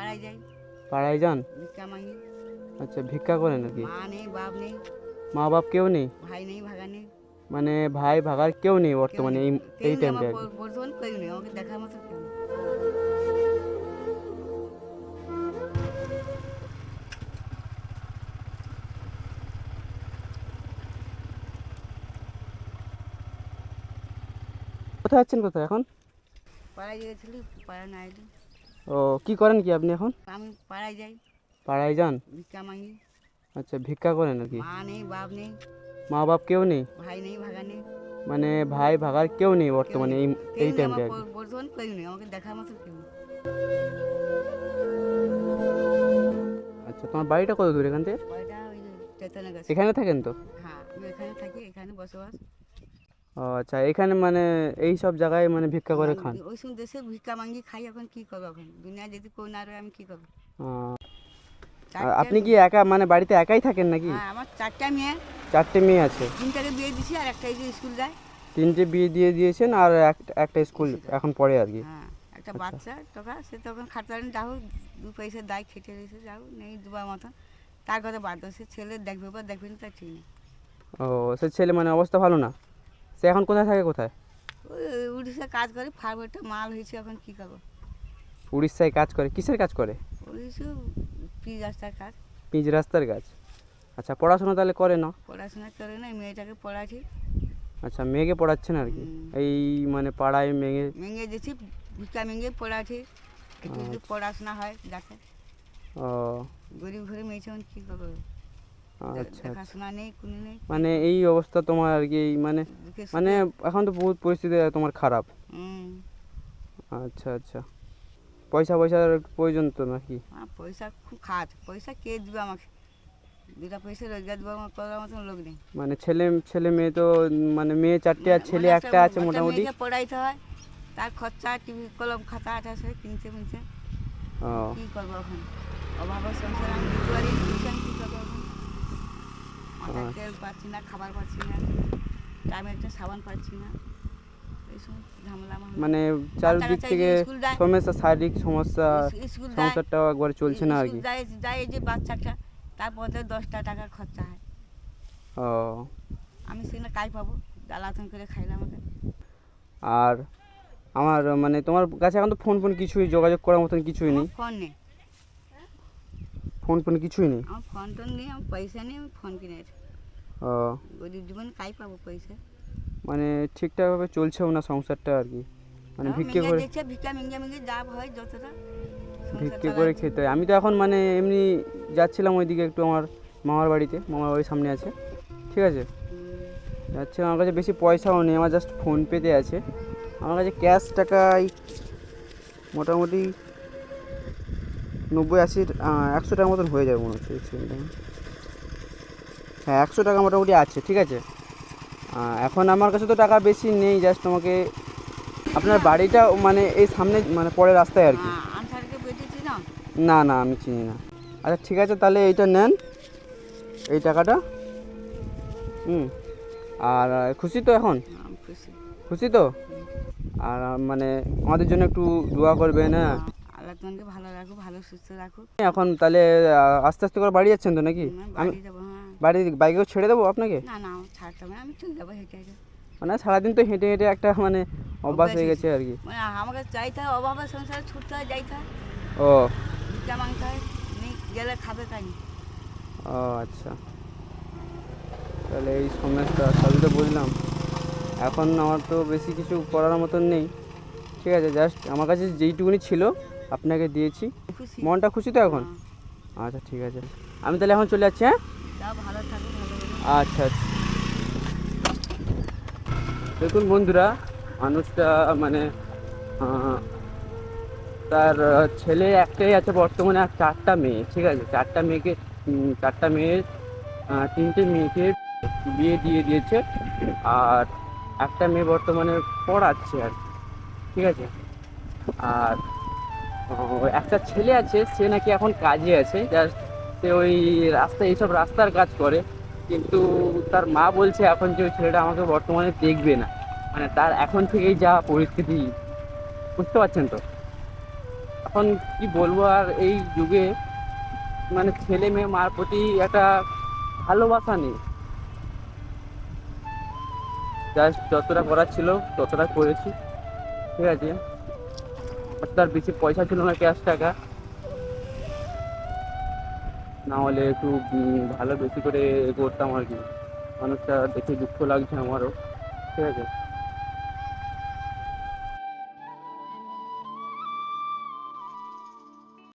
পাড়ায় যাই। পাড়ায় যান? ভিক্ষা মাগি। আচ্ছা ভিক্ষা করেন নাকি? মা নেই বাপ নেই। মা বাপ কেউ নেই? ভাই নেই ভাগা নেই। মানে ভাই ভাগার কেউ নেই বর্তমানে এই এই নেই, টাইমটা আমার বর্তমানে কেউ নেই আমাকে দেখার মতো কেউ কোথায় আছেন কোথায় এখন? পাড়ায় গিয়েছিলি পাড়া না এলি। ও কি করেন কি আপনি এখন? আমি পাড়ায় যাই। পাড়ায় যান? ভিক্ষা মাগি। আচ্ছা ভিক্ষা করেন নাকি? মা নেই বাপ নেই। মা বাপ কেউ নেই? ভাই নেই ভাগা নেই। মানে ভাই ভাগার কেউ নেই বর্তমানে এই এই টাইমটা বর্তমানে কেউ নেই আমাকে দেখার মতো কেউ আচ্ছা তোমার বাড়িটা কত দূর এখান থেকে? এখানে থাকেন তো? হ্যাঁ আমি এখানে থাকি এখানে বসবাস। ও আচ্ছা এখানে মানে এই সব জায়গায় মানে ভিক্ষা করে খান? ওই সময় দেশে ভিক্ষা মাঙ্গি খাই এখন কি করব এখন? দুনিয়া যদি কেউ না রয়ে আমি কি করব? আপনি কি একা মানে বাড়িতে একাই থাকেন নাকি? হ্যাঁ আমার চারটা মেয়ে। চারটে মেয়ে আছে। তিনটাকে বিয়ে দিছি আর একটা যে স্কুল যায়। তিনটে বিয়ে দিয়ে দিয়েছেন আর এক- একটা স্কুল এখন পড়ে আর কি। হ্যাঁ একটা আচ্ছা। বাচ্চা টাকা সে তখন খাটতে পারেন যাও দু পয়সা দায় খেটে রয়েছে যাও নেই দুবার মতন তার কথা বাদ সে ছেলে দেখবে বা দেখবে না তার ঠিক নেই। ও সে ছেলে মানে অবস্থা ভালো না? সে এখন কোথায় থাকে কোথায়? ওই উড়িষ্যা কাজ করে ফার্মেরটা মাল হয়েছে এখন কি করব? উড়িষ্যায় কাজ করে কিসের কাজ করে? ওই সব পি রাস্তার কাজ। পিচ রাস্তার কাজ? আচ্ছা পড়াশোনা তাহলে করে না পড়াশোনা করে না মেয়েটাকে পড়াচ্ছি। আচ্ছা মেয়েকে পড়াচ্ছেন আর কি? হুম। এই মানে পাড়ায় মেয়ে মেঙ্গে দিয়েছি ভিক্ষা মেঙ্গে পড়াচ্ছি। একটু একটু পড়াশোনা হয় যাতে। ও। গরিব ঘরে মেয়েছে এখন কী করব? মানে এই অবস্থা তোমার আর কি মানে মানে এখন তো বহুত পরিস্থিতি তোমার খারাপ। আচ্ছা আচ্ছা। পয়সা পয়সার প্রয়োজন তো নাকি? পয়সা খুব খাট। পয়সা কে দিবে আমাকে? দুটা পয়সা রোজগার দেবো আমার করার মতন লোক নেই। মানে ছেলে ছেলে মেয়ে তো মানে মেয়ে চারটে আর ছেলে মানে একটা আছে মোটামুটি। পড়াইতে হয় তার খরচা টিভি কলম খাতা আঠাশে কিনতে মিনতে ও। কী করব এখন? অভাবের সংসার আমি দিতে পারি টিউশন কী করব এখন মাথায় আচ্ছা। তেল পাচ্ছি না খাবার পাচ্ছি না টাইমে একটা সাবান পাচ্ছি না। মানে চারিদিক থেকে। সমস্যা শারীরিক সমস্যা সংসারটাও একবার চলছে না আর কি। যায় যে বাচ্চাটা তারপরে দশটা টাকা খরচা হয়। ও। আমি সেখানে কাজ পাবো জ্বালাতন করে খাইলাম আমাকে। আর আমার মানে তোমার কাছে এখন তো ফোন ফোন কিছুই যোগাযোগ করার মতন কিছুই নেই। ফোন নেই। ফোন ফোন কিছুই নেই? আমার ফোন টোন নেই আমার পয়সা নেই আমি ফোন কিনেছি ও। গরিব জীবন পাবো পয়সা। মানে ঠিকঠাকভাবে চলছেও না সংসারটা আর কি? মানে ভিক্ষে করে ভিক্ষা মেঙ্গে মেঙ্গে যা হয় যতটা ভিক্ষে করে খেতে হয়। আমি তো এখন মানে এমনি যাচ্ছিলাম ওইদিকে একটু আমার মামার বাড়িতে মামার বাড়ির সামনে আছে। ঠিক আছে? যাচ্ছিলাম আমার কাছে বেশি পয়সাও নেই আমার জাস্ট ফোনপেতে আছে। আমার কাছে ক্যাশ টাকাই মোটামুটি নব্বই আশি একশো টাকার মতন হয়ে যাবে মনে হচ্ছে। হ্যাঁ একশো টাকা মোটামুটি আছে ঠিক আছে? এখন আমার কাছে তো টাকা বেশি নেই জাস্ট আমাকে আপনার বাড়িটা মানে এই সামনে মানে পরের রাস্তায় আর কি। হ্যাঁ, না? না আমি চিনি না। আচ্ছা ঠিক আছে তাহলে এইটা নেন এই টাকাটা। হুম আর খুশি তো এখন? খুশি। তো? আর মানে আমাদের জন্য একটু দোয়া করবে না আল্লাহ তোমাকে ভালো রাখো ভালো সুস্থ রাখো এখন তাহলে আস্তে আস্তে করে বাড়ি যাচ্ছেন তো নাকি? আমি বাড়ি বাইকেও ছেড়ে দেবো আপনাকে? না না ছাড়তে হবে না, আমি চলে যাব হেঁটে হেঁটে। মানে সারাদিন তো হেঁটে হেঁটে একটা মানে অভ্যাস হয়ে গেছে আর কি। মানে আমাকে চাইতে হয় অভাবের সংসারে ছুটতে হয় যাইতে হয়। ও। ভিক্ষা মাংতে হয় গেলে খাবে তাই ও আচ্ছা। তাহলে এই সমস্যা সবই তো বুঝলাম। এখন আমার তো বেশি কিছু করার মতন নেই। ঠিক আছে জাস্ট আমার কাছে যেইটুকুনি ছিল আপনাকে দিয়েছি। মনটা খুশি তো এখন? হ্যাঁ। আচ্ছা ঠিক আছে। আমি তাহলে এখন চলে যাচ্ছি হ্যাঁ? আচ্ছা আচ্ছা। দেখুন বন্ধুরা, মানুষটা মানে তার ছেলে একটাই আছে বর্তমানে আর চারটা মেয়ে, ঠিক আছে? চারটা মেয়েকে চারটা মেয়ের তিনটে মেয়েকে বিয়ে দিয়ে দিয়েছে আর একটা মেয়ে বর্তমানে পড়াচ্ছে আর ঠিক আছে? আর একটা ছেলে আছে, সে নাকি এখন কাজে আছে জাস্ট সে ওই রাস্তা এইসব রাস্তার কাজ করে। কিন্তু তার মা বলছে এখন যে ওই ছেলেটা আমাকে বর্তমানে দেখবে না। মানে তার এখন থেকেই যা পরিস্থিতি, বুঝতে পারছেন তো? এখন কি বলব আর এই যুগে মানে ছেলে মেয়ে মার প্রতি একটা ভালোবাসা নেই। জাস্ট যতটা করার ছিল, ততটা করেছি। ঠিক আছে? তার বেশি পয়সা ছিল না ক্যাশ টাকা। না হলে একটু ভালো বেশি করে করতাম আর কি। মানুষটা দেখে দুঃখ লাগছে আমারও। ঠিক আছে?